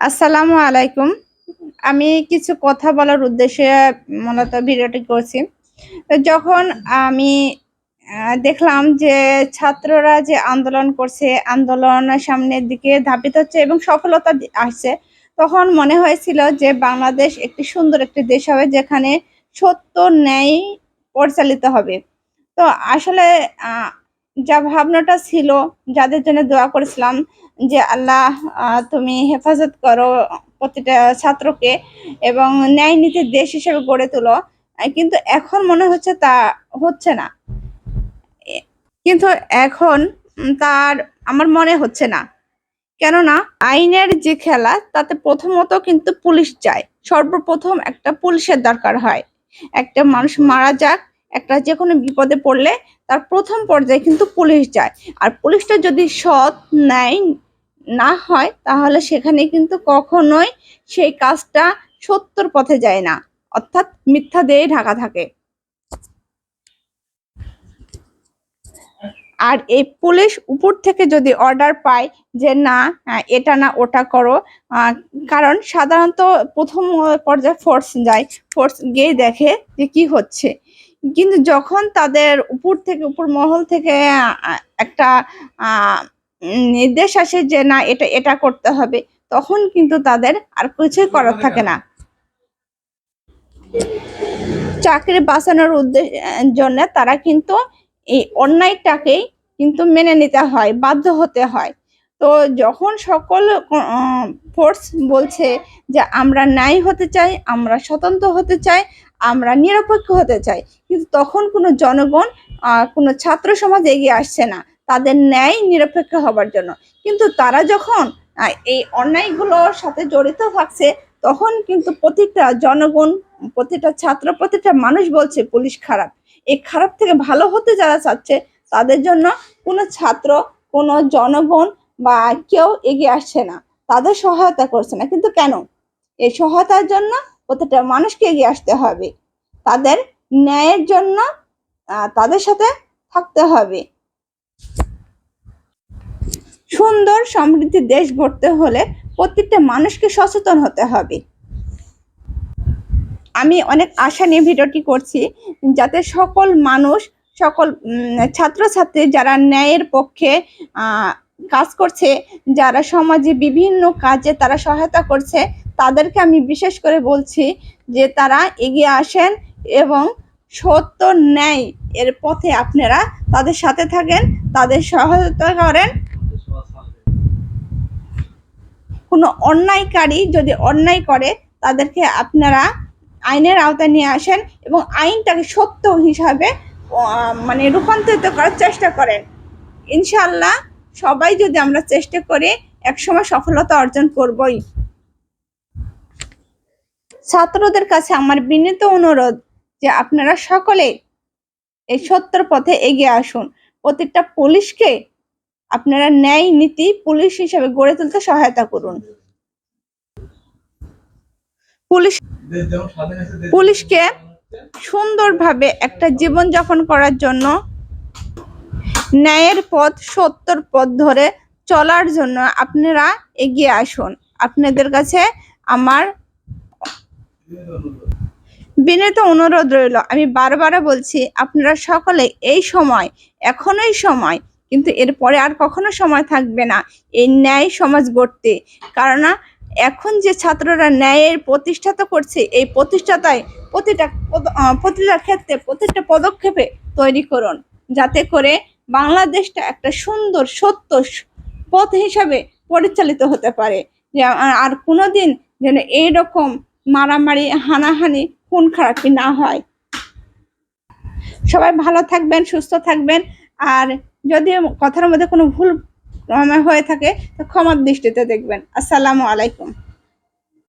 আসসালামু আলাইকুম। আমি কিছু কথা বলার উদ্দেশ্যে মূলত ভিডিওটি করছি। যখন আমি দেখলাম যে ছাত্ররা যে আন্দোলন করছে, আন্দোলন সামনের দিকে ধাবিত হচ্ছে এবং সফলতা আসছে, তখন মনে হয়েছিল যে বাংলাদেশ একটি সুন্দর একটি দেশ হবে যেখানে সত্য ন্যায় পরিচালিত হবে। তো আসলে যা ভাবনাটা ছিল, যাদের জন্য দোয়া করেছিলাম যে আল্লাহ তুমি হেফাজত করো প্রতিটা ছাত্রকে এবং ন্যায় নীতির দেশ হিসেবে গড়ে তোলো। কিন্তু এখন মনে হচ্ছে তা হচ্ছে না। কিন্তু এখন তার, আমার মনে হচ্ছে না। কেননা আইনের যে খেলা, তাতে প্রথমত কিন্তু পুলিশ যায়। সর্বপ্রথম একটা পুলিশের দরকার হয়। একটা মানুষ মারা যাক, একটা যে কোনো বিপদে পড়লে তার প্রথম পর্যায়ে কিন্তু পুলিশ যায়। আর পুলিশটা যদি সৎ, ন্যায় না হয়, তাহলে সেখানে কিন্তু কখনোই সেই কাজটা সত্যর পথে যায় না। অর্থাৎ মিথ্যা দিয়েই ঢাকা থাকে। আর এই পুলিশ উপর থেকে যদি অর্ডার পায় যে, না, এটা না, ওটা করো। কারণ সাধারণত প্রথম পর্যায়ে ফোর্স যায়। ফোর্স গিয়ে দেখে যে কি হচ্ছে। কিন্তু যখন তাদের উপর থেকে, উপর মহল থেকে একটা নির্দেশ আসে যে না এটা এটা করতে হবে তখন কিন্তু তাদের আর কিছুই করার থাকে না। চাকরি বাঁচানোর উদ্দেশ্য জন্য তারা কিন্তু এই অন্যায়টাকেই কিন্তু মেনে নিতে হয় বাধ্য হতে হয়। তো যখন সকল ফোর্স বলছে যে আমরা ন্যায় হতে চাই আমরা স্বতন্ত্র হতে চাই আমরা নিরপেক্ষ হতে চাই কিন্তু তখন কোনো জনগণ কোনো ছাত্র সমাজ এগিয়ে আসছে না। তাদের ন্যায় নিরপেক্ষ হবার জন্য। কিন্তু তারা যখন এই অন্যায়গুলোর সাথে জড়িত থাকছে, তখন কিন্তু প্রতিটা জনগণ, প্রতিটা ছাত্র, প্রতিটা মানুষ বলছে, পুলিশ খারাপ। এই খারাপ থেকে ভালো হতে যারা চাচ্ছে, তাদের জন্য কোনো ছাত্র, কোনো জনগণ বা কেউ এগিয়ে আসছে না। তাদের সহায়তা করছে না। কিন্তু কেন? এই সহায়তার জন্য প্রতিটা মানুষকে এগিয়ে আসতে হবে। তাদের ন্যায়ের জন্য তাদের সাথে থাকতে হবে। সুন্দর সমৃদ্ধি দেশ গড়তে হলে প্রত্যেকটা মানুষকে সচেতন হতে হবে। আমি অনেক আশা নিয়ে ভিডিওটি করছি, যাতে সকল মানুষ, সকল ছাত্রছাত্রী যারা ন্যায়ের পক্ষে কাজ করছে, যারা সমাজে বিভিন্ন কাজে তারা সহায়তা করছে, তাদেরকে আমি বিশেষ করে বলছি যে তারা এগিয়ে আসেন এবং সত্য ন্যায় এর পথে আপনারা তাদের সাথে থাকেন, তাদের সহায়তা করেন কোনো অন্যায়কারী যদি অন্যায় করে, তাদেরকে আপনারা আইনের আওতায় নিয়ে আসেন এবং আইনটাকে সত্য হিসাবে মানে রূপান্তরিত করার চেষ্টা করেন। ইনশাল্লাহ সবাই যদি আমরা চেষ্টা করি, একসময় সফলতা অর্জন করবই। ছাত্রদের কাছে আমার বিনীত অনুরোধ যে আপনারা সকলে এই সত্যর পথে এগিয়ে আসুন। প্রত্যেকটা পুলিশকে আপনারা ন্যায় নীতি পুলিশ হিসেবে গড়ে তুলতে সহায়তা করুন। পুলিশ পুলিশকে সুন্দরভাবে একটা জীবন যাপন করার জন্য ন্যায়ের পথ, সত্যর পথ ধরে চলার জন্য আপনারা এগিয়ে আসুন। আপনাদের কাছে আমার বিনীত অনুরোধ রইল। আমি বারবার বলছি, আপনারা সকলে এই সময়, এখনোই সময় কিন্তু এরপরে আর কখনো সময় থাকবে না। এই ন্যায় সমাজ গড়তে। কারণ এখন যে ছাত্ররা ন্যায়ের প্রতিষ্ঠাতা করছে, এই প্রতিষ্ঠাতায় প্রতিটা প্রতিটা ক্ষেত্রে প্রতিটা পদক্ষেপে তৈরি করুন। যাতে করে বাংলাদেশটা একটা সুন্দর, সত্য পথ হিসাবে পরিচালিত হতে পারে। আর কোনোদিন যেন এইরকম মারামারি, হানাহানি খুন খারাপি না হয়। সবাই ভালো থাকবেন, সুস্থ থাকবেন। আর যদি কথার মধ্যে কোনো ভুল হয়ে থাকে তো ক্ষমার দৃষ্টিতে দেখবেন। আসসালামু আলাইকুম।